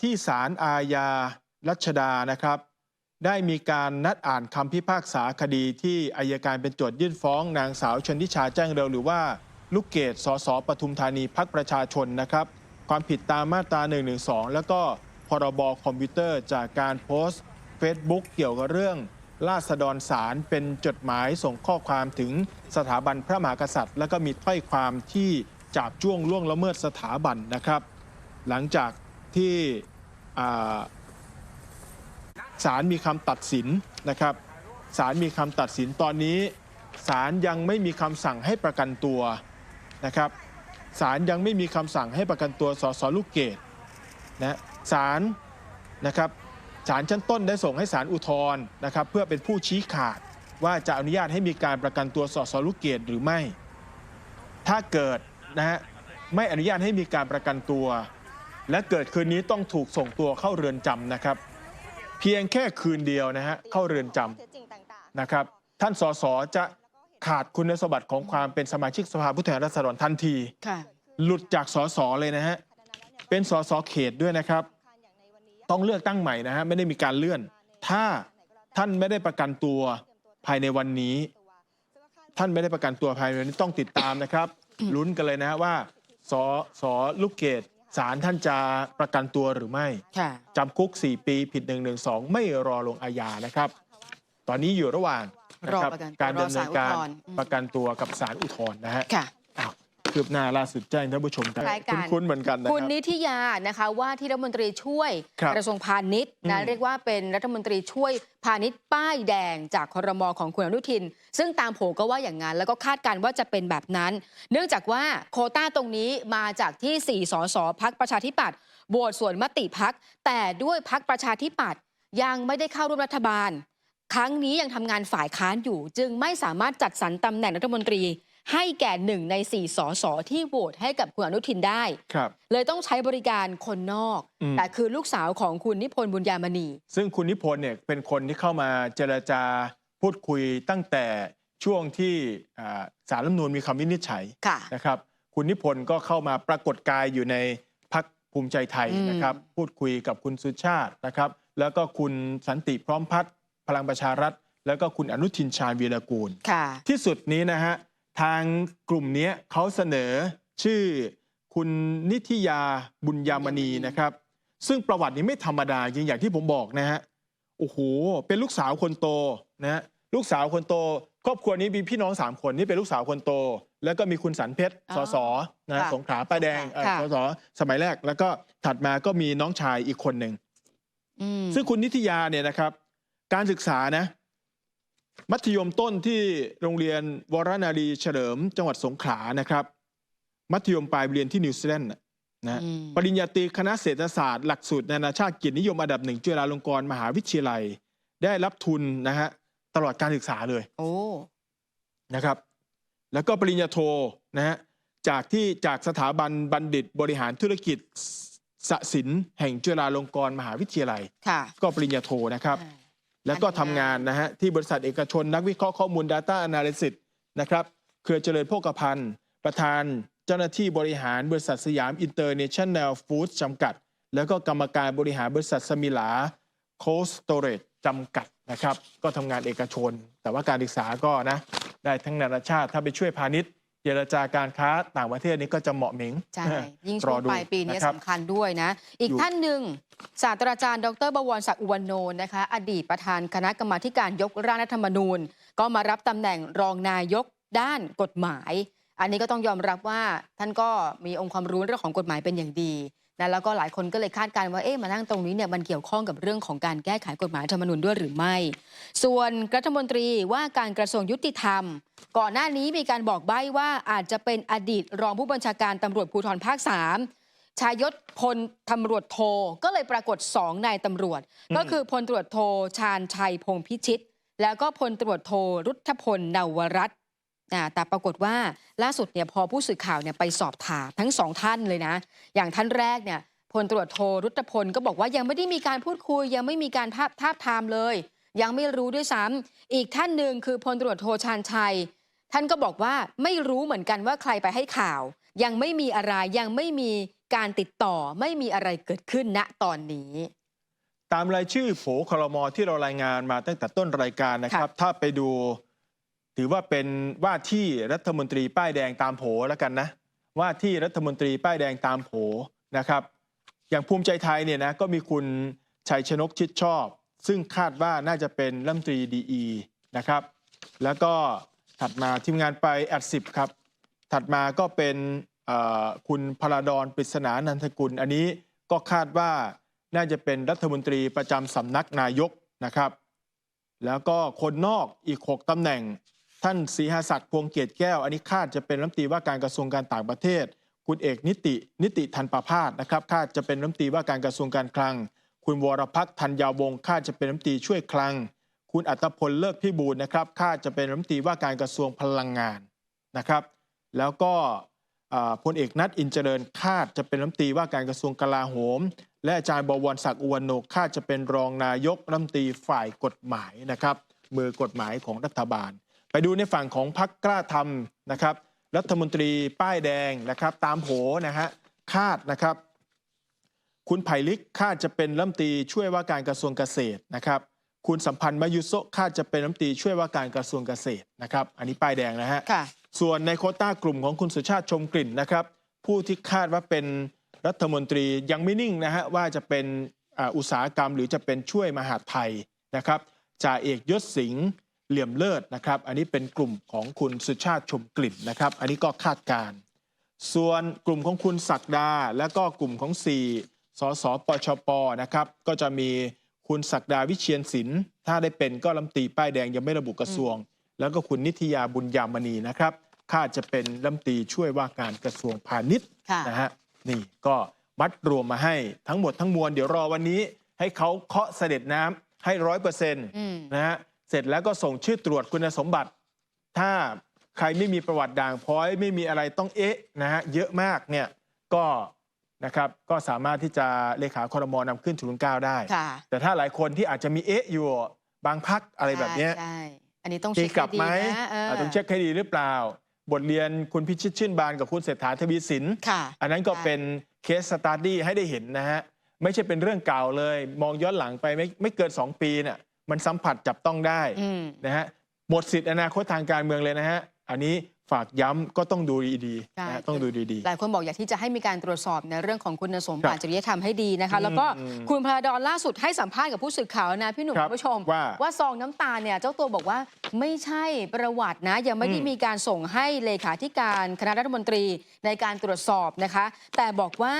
ที่ศาลอาญารัชดานะครับ ได้มีการนัดอ่านคำพิพากษาคดีที่อายการเป็นโจทยื่นฟ้อง นางสาวชนทิชาแจ้งเร็วหรือว่าลูกเกดสสปทุมธานีพักประชาชนนะครับ ความผิดตามมาตรา 112 แล้วก็พรบคอมพิวเตอร์จากการโพสต์ Facebook เกี่ยวกับเรื่องราษฎรสารเป็นจดหมายส่งข้อความถึงสถาบันพระมหากษัตริย์ แล้วก็มีถ้อยความที่จาบจ้วงล่วงละเมิดสถาบันนะครับ หลังจาก ที่ศาลมีคำตัดสินนะครับศาลมีคำตัดสินตอนนี้ศาลยังไม่มีคำสั่งให้ประกันตัวนะครับศาลยังไม่มีคำสั่งให้ประกันตัวสสลูกเกดนะศาลนะครับศาลชั้นต้นได้ส่งให้ศาลอุทธรณ์นะครับเพื่อเป็นผู้ชี้ขาดว่าจะอนุญาตให้มีการประกันตัวสสลูกเกดหรือไม่ ถ้าเกิดนะฮะไม่อนุญาตให้มีการประกันตัว และเกิดคืนนี้ต้องถูกส่งตัวเข้าเรือนจำนะครับ เพียงแค่คืนเดียวนะฮะเข้าเรือนจำนะครับ ท่านสสจะขาดคุณสมบัติของความเป็นสมาชิกสภาผู้แทนราษฎรทันทีค่ะหลุดจากสสเลยนะฮะเป็นสสเขตด้วยนะครับ ต้องเลือกตั้งใหม่นะฮะไม่ได้มีการเลื่อน ถ้าท่านไม่ได้ประกันตัวภายในวันนี้ ท่านไม่ได้ประกันตัวภายในวันนี้ต้องติดตามนะครับลุ้นกันเลยนะฮะว่าสสลูกเกด ศาลท่านจะประกันตัวหรือไม่ค่ะจำคุก 4 ปีผิด 1 1 2 ไม่รอลงอาญานะครับ ตอนนี้อยู่ระหว่างนะครอประกันตัวการดำเนินการรอศาลอุทธรณ์อืมประกันตัวกับศาลอุทธรณ์นะฮะ ค่ะอ้าว คืบหน้าล่าสุดแจ้งท่านผู้ชมคล้ายกัน คุ้นๆเหมือนกันนะคุณครับนิธิยานะคะว่าที่รัฐมนตรีช่วยครับกระทรวงพาณิชย์นะอืม เรียกว่าเป็นรัฐมนตรีช่วยพาณิชย์ป้ายแดงจากครมของคุณอนุทิน ซึ่งตามโผก็ว่าอย่างนั้นแล้วก็คาดการณ์ว่าจะเป็นแบบนั้น เนื่องจากว่าโควต้าตรงนี้มาจากที่4สสพักประชาธิปัตย์โหวตส่วนมติพัก แต่ด้วยพักประชาธิปัตย์ยังไม่ได้เข้าร่วมรัฐบาล ครั้งนี้ยังทำงานฝ่ายค้านอยู่ จึงไม่สามารถจัดสรรตำแหน่งรัฐมนตรี ให้แก่หนึ่งในสี่สสที่โหวตให้กับคุณอนุทินได้ ครับ เลยต้องใช้บริการคนนอก อืม แต่คือลูกสาวของคุณนิพนธ์บุญญามณี ซึ่งคุณนิพนธ์เนี่ยเป็นคนที่เข้ามาเจรจาพูดคุยตั้งแต่ช่วงที่อ่าสารรัฐธรรมนูญมีคำวินิจฉัยค่ะ นะครับ คุณนิพนธ์ก็เข้ามาปรากฏกายอยู่ในพักภูมิใจไทยอืม นะครับ พูดคุยกับคุณสุชาตินะครับ แล้วก็คุณสันติพร้อมพัฒน์พลังประชารัฐ แล้วก็คุณอนุทินชาญวีรกูล ค่ะ ที่สุดนี้นะฮะ ทางกลุ่มเนี้ยเขาเสนอชื่อคุณนิธิยาบุญยามณีนะครับ ซึ่งประวัตินี้ไม่ธรรมดาจริงอย่างที่ผมบอกนะฮะโอ้โหเป็นลูกสาวคนโตนะฮะลูกสาวคนโต ครอบครัวนี้มีพี่น้องสามคนนี่เป็นลูกสาวคนโต แล้วก็มีคุณสันเพชรอ๋สอสนะฮะค่ะสงขลาป้ายแดงเอ่อค่ะสสสมัยแรก แล้วก็ถัดมาก็มีน้องชายอีกคนหนึ่งอืมซึ่งคุณนิตยาเนี่ยนะครับ การศึกษานะ มัธยมต้นที่โรงเรียนวรนารีเฉลิม จังหวัดสงขลานะครับ มัธยมปลายเรียนที่นิวซีแลนด์น่ะนะอืมปริญญาตรีคณะเศรษฐศาสตร์หลักสูตรนานาชาติเกียรตินิยมอันดับหนึ่งจุฬาลงกรณ์มหาวิทยาลัย ได้รับทุนนะฮะตลอดการศึกษาเลย โอ้นะครับ แล้วก็ปริญญาโทนะฮะจากที่จากสถาบันบัณฑิตบริหารธุรกิจสศิลป์แห่งจุฬาลงกรณ์มหาวิทยาลัยค่ะก็ปริญญาโทนะครับอ่า แล้วก็ทำงานงานนะฮะที่บริษัทเอกชนนักวิเคราะห์ข้อมูล Data Analysis นะครับเครือเจริญโภคภัณฑ์ ประธานเจ้าหน้าที่บริหารบริษัทสยามอินเตอร์เนชั่นแนลฟู้ดจำกัด แล้วก็กรรมการบริหารบริษัทสมิลาโคสโตเรจจำกัดนะครับ ก็ทำงานเอกชน แต่ว่าการศึกษาก็นะ ได้ทั้งนานาชาติถ้าไปช่วยพาณิชย์ เจรจาการค้าต่างประเทศนี้ก็จะเหมาะเหม็งใช่ยิ่งรช่วองดูปลายปีนี้นะครับสำคัญด้วยนะ อีกอยู่ท่านหนึ่งศาสตราจารย์ ดรบวรศักดิ์อุวันโนนะคะ อดีตประธานคณะกรรมาธิการยกร่างรัฐธรรมนูญ ก็มารับตำแหน่งรองนายกด้านกฎหมาย อันนี้ก็ต้องยอมรับว่าท่านก็มีองค์ความรู้เรื่องของกฎหมายเป็นอย่างดี นะแล้วก็หลายคนก็เลยคาดการณ์ว่าเอ๊ะมานั่งตรงนี้เนี่ยมันเกี่ยวข้องกับเรื่องของการแก้ไขกฎหมายธรรมนูญด้วยหรือไม่ ส่วนรัฐมนตรีว่าการกระทรวงยุติธรรม ก่อนหน้านี้มีการบอกใบ้ว่าอาจจะเป็นอดีตรองผู้บัญชาการตำรวจภูธรภาค3ชายศพลตำรวจโท ก็เลยปรากฏสองนายตำรวจ ก็คือพลตรวจโทชาญชัยพงพิชิต แล้วก็พลตรวจโทรุทธพลนวรัตน์ อ่าแต่ปรากฏว่าล่าสุดเนี่ยพอผู้สื่อข่าวเนี่ยไปสอบถามทั้งสองท่านเลยนะ อย่างท่านแรกเนี่ยพลตำรวจโทรุทธพลก็บอกว่ายังไม่ได้มีการพูดคุย ยังไม่มีการทาบทาบทามเลย ยังไม่รู้ด้วยซ้ำอีกท่านหนึ่งคือพลตำรวจโทชาญชัย ท่านก็บอกว่าไม่รู้เหมือนกันว่าใครไปให้ข่าว ยังไม่มีอะไรยังไม่มีการติดต่อไม่มีอะไรเกิดขึ้นณตอนนี้ตามรายชื่อโผครมที่เรารายงานมาตั้งแต่ต้นรายการนะครับ ถ้าไปดู ถือว่าเป็นว่าที่รัฐมนตรีป้ายแดงตามโผแล้วกันนะ ว่าที่รัฐมนตรีป้ายแดงตามโผนะครับ อย่างภูมิใจไทยเนี่ยนะก็มีคุณชัยชนกชิดชอบ ซึ่งคาดว่าน่าจะเป็นรัฐมนตรีดีนะครับ แล้วก็ถัดมาทีมงานไปแอดสิบครับ ถัดมาก็เป็นคุณพลาดอนปริศนานันทกุล อันนี้ก็คาดว่าน่าจะเป็นรัฐมนตรีประจำสำนักนายกนะครับ แล้วก็คนนอกอีก 6ตำแหน่ง ท่านศรีหศักดิ์พวงเกียรติแก้ว อันนี้คาดจะเป็นรัฐมนตรีว่าการกระทรวงการต่างประเทศ คุณเอกนิติ นิติทันประพาสนะครับคาดจะเป็นรัฐมนตรีว่าการกระทรวงการคลัง คุณวรพัฒน์ธัญญาวงศ์คาดจะเป็นรัฐมนตรีช่วยคลัง คุณอัตพลเลิกพิบูลนะครับคาดจะเป็นรัฐมนตรีว่าการกระทรวงพลังงานนะครับ แล้วก็พลเอกนัทอินเจริญคาดจะเป็นรัฐมนตรีว่าการกระทรวงกลาโหม และอาจารย์บวรศักดิ์อุวันโนคาดจะเป็นรองนายกรัฐมนตรีฝ่ายกฎหมายนะครับมือกฎหมายของรัฐบาล ไปดูในฝั่งของพักกล้าทำนะครับ รัฐมนตรีป้ายแดงนะครับ ตามโผนะฮะคาดนะครับ คุณไผ่ลิกคาดจะเป็นรัฐมนตรีช่วยว่าการกระทรวงเกษตรนะครับ คุณสัมพันธ์มายุโซะคาดจะเป็นรัฐมนตรีช่วยว่าการกระทรวงเกษตรนะครับ อันนี้ป้ายแดงนะฮะค่ะส่วนในโควต้ากลุ่มของคุณสุชาติชมกลิ่นนะครับ ผู้ที่คาดว่าเป็นรัฐมนตรียังไม่นิ่งนะฮะว่าจะเป็นอ่าอุตสาหกรรมหรือจะเป็นช่วยมหาดไทยนะครับจ่าเอกยศสิงห์ เหลี่ยมเลิศนะครับ อันนี้เป็นกลุ่มของคุณสุชาติชมกลิ่นนะครับ อันนี้ก็คาดการณ์ส่วนกลุ่มของคุณศักดา และก็กลุ่มของ 4 สสปชปนะครับ ก็จะมีคุณศักดาวิเชียนศิลป์ถ้าได้เป็นก็ลำตรีป้ายแดงยังไม่ระบุกระทรวง แล้วก็คุณนิตยาบุญยามณีนะครับคาดจะเป็นลำตรีช่วยว่าการกระทรวงพาณิชย์ค่ะนะฮะนี่ก็มัดรวมมาให้ทั้งหมดทั้งมวลเดี๋ยวรอวันนี้ ให้เขาเคาะเสด็จน้ำให้ร้อยเปอร์เซ็นต์อืมนะฮะเส ร็จแล้วก็ส่งชื่อตรวจคุณสมบัติ ถ้าใครไม่มีประวัติด่างพร้อยไม่มีอะไรต้องเอ๊ะนะฮะเยอะมากเนี่ยก็นะครับก็สามารถที่จะเลขาคอรมอนำขึ้นทุนเกล้าได้ค่ะแต่ถ้าหลายคนที่อาจจะมีเอ๊ะอยู่บางพักอะไรแบบเนี้ยใช่อันนี้ต้องตีเช็คกลับให้ดีไหมนะเอออ่าต้องเช็คให้ดีหรือเปล่า บทเรียนคุณพิชิตชื่นบานกับคุณเศรษฐาทวีสินค่ะอันนั้นก็ใช่เป็นเคสสตาร์ดี้ให้ได้เห็นนะฮะ ไม่ใช่เป็นเรื่องเก่าเลย มองย้อนหลังไปไม่ไม่เกิน 2 ปีเนี่ย มันสัมผัสจับต้องได้อืมนะฮะหมดสิทธิ์อนาคตทางการเมืองเลยนะฮะอันนี้ฝากย้ำก็ต้องดูดีใช่ๆนะฮะต้องดูดีหลายคนบอกอยากที่จะให้มีการตรวจสอบในเรื่องของคุณสมบัครัติบจริยธรรมให้ดีนะคะอืมแล้วก็อืมคุณพระดอนล่าสุดให้สัมภาษณ์กับผู้สื่อข่าวนะพี่หนุ่มครับคุณผู้ชม ว่าซองน้ำตาลเนี่ยเจ้าตัวบอกว่าไม่ใช่ประวัตินะ ยังไม่ได้อืมมีการส่งให้เลขาธิการคณะรัฐมนตรีในการตรวจสอบนะคะ แต่บอกว่า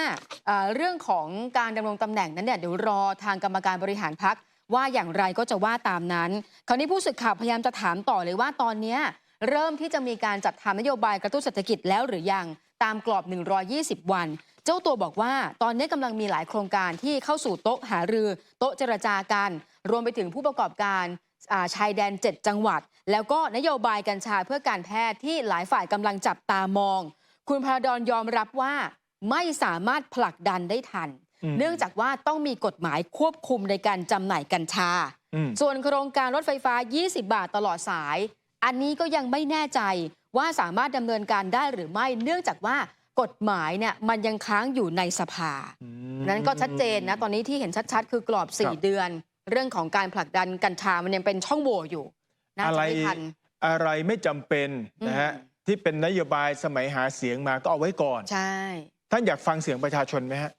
เอ่อเรื่องของการดำรงตำแหน่งนั้นเนี่ยเดี๋ยวรอทางกรรมการบริหารพัก ว่าอย่างไรก็จะว่าตามนั้น คราวนี้ผู้สื่อข่าวพยายามจะถามต่อเลยว่าตอนนี้เริ่มที่จะมีการจัดทำนโยบายกระตุ้นเศรษฐกิจแล้วหรือยังตามกรอบ 120 วัน เจ้าตัวบอกว่าตอนนี้กำลังมีหลายโครงการที่เข้าสู่โต๊ะหารือโต๊ะเจรจากัน รวมไปถึงผู้ประกอบการาชายแดน 7 จังหวัด แล้วก็นโยบายกัญชาเพื่อการแพทย์ที่หลายฝ่ายกำลังจับตามอง คุณพระดอนยอมรับว่าไม่สามารถผลักดันได้ทัน เนื่องจากว่าต้องมีกฎหมายควบคุมในการจำหน่ายกัญชาอืมส่วนโครงการรถไฟฟ้า 20 บาทตลอดสาย อันนี้ก็ยังไม่แน่ใจว่าสามารถดำเนินการได้หรือไม่ เนื่องจากว่ากฎหมายเนี่ยมันยังค้างอยู่ในสภาอืมนั้นก็ชัดเจนนะ ตอนนี้ที่เห็นชัดๆ คือกรอบครับ4 เดือน เรื่องของการผลักดันกัญชามันยังเป็นช่องโหว่อยู่น่าอะจะไรไม่ทันอะไรไม่จำเป็นนะฮะอืมที่เป็นนโยบายสมัยหาเสียงมาก็เอาไว้ก่อน ใช่ ท่านอยากฟังเสียงประชาชนไหมฮะ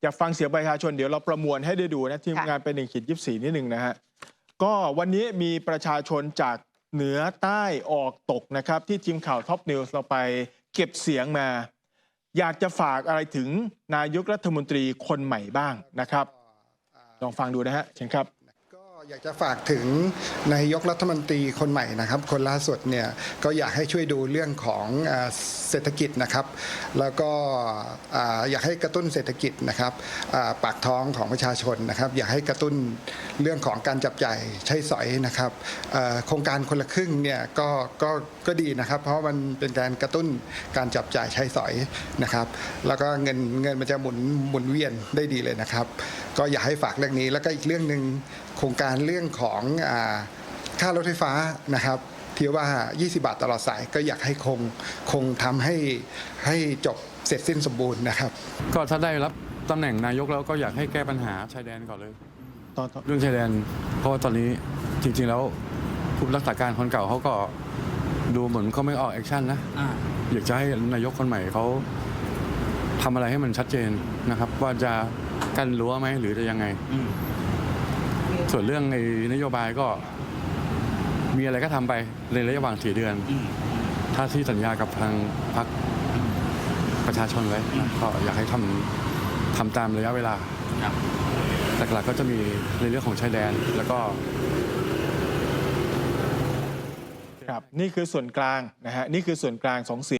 อืมอยากฟังเสียงประชาชนเดี๋ยวเราประมวลให้ได้ดูนะทีมค่ะงานเป็นหนึ่งขีดยี่สี่นิดหนึ่งนะฮะก็วันนี้มีประชาชนจากเหนือใต้ออกตกนะครับ ที่ทีมข่าวท็อปนิวส์เราไปเก็บเสียงมา อยากจะฝากอะไรถึงนายกรัฐมนตรีคนใหม่บ้างนะครับ ลองฟังดูนะฮะเชิญครับก็ อยากจะฝากถึงนายกรัฐมนตรีคนใหม่นะครับ คนล่าสุดเนี่ยก็อยากให้ช่วยดูเรื่องของเศรษฐกิจนะครับ แล้วก็อยากให้กระตุ้นเศรษฐกิจนะครับปากท้องของประชาชนนะครับ อยากให้กระตุ้นเรื่องของการจับจ่ายใช้สอยนะครับโครงการคนละครึ่งเนี่ยก็ก็ก็ดีนะครับ เพราะมันเป็นการกระตุ้นการจับจ่ายใช้สอยนะครับ แล้วก็เงินเงินมันจะหมุนหมุนเวียนได้ดีเลยนะครับก็อยากให้ฝากเรื่องนี้ แล้วก็อีกเรื่องหนึ่งโครงการเรื่องของอาค่ารถไฟฟ้านะครับที่ว่า 20 บาทตลอดสายก็อยากให้คงคงทำให้ให้จบเสร็จสิ้นสมบูรณ์นะครับ ก็ถ้าได้รับตำแหน่งนายกแล้วก็อยากให้แก้ปัญหาชายแดนก่อนเลยตอนตอนเรื่องชายแดน เพราะว่าตอนนี้จริง ๆ แล้วผู้รักษาการคนเก่าเขาก็ดูเหมือนเขาไม่ออกแอคชั่นนะอ่าอยากจะให้นายกคนใหม่เขาทำอะไรให้มันชัดเจนนะครับ ว่าจะ กั้นรั้วไหมหรือจะยังไงอืมส่วนเรื่องในนโยบายก็ มีอะไรก็ทำไปในระยะเวลาสี่เดือนอืมถ้าที่สัญญากับทางพรรคประชาชนไว้นะก็อยากให้ทำทำตามระยะเวลาครับหลักๆก็จะมีในเรื่องของชายแดนแล้วก็ครับนี่คือส่วนกลางนะฮะนี่คือส่วนกลางสองเสียง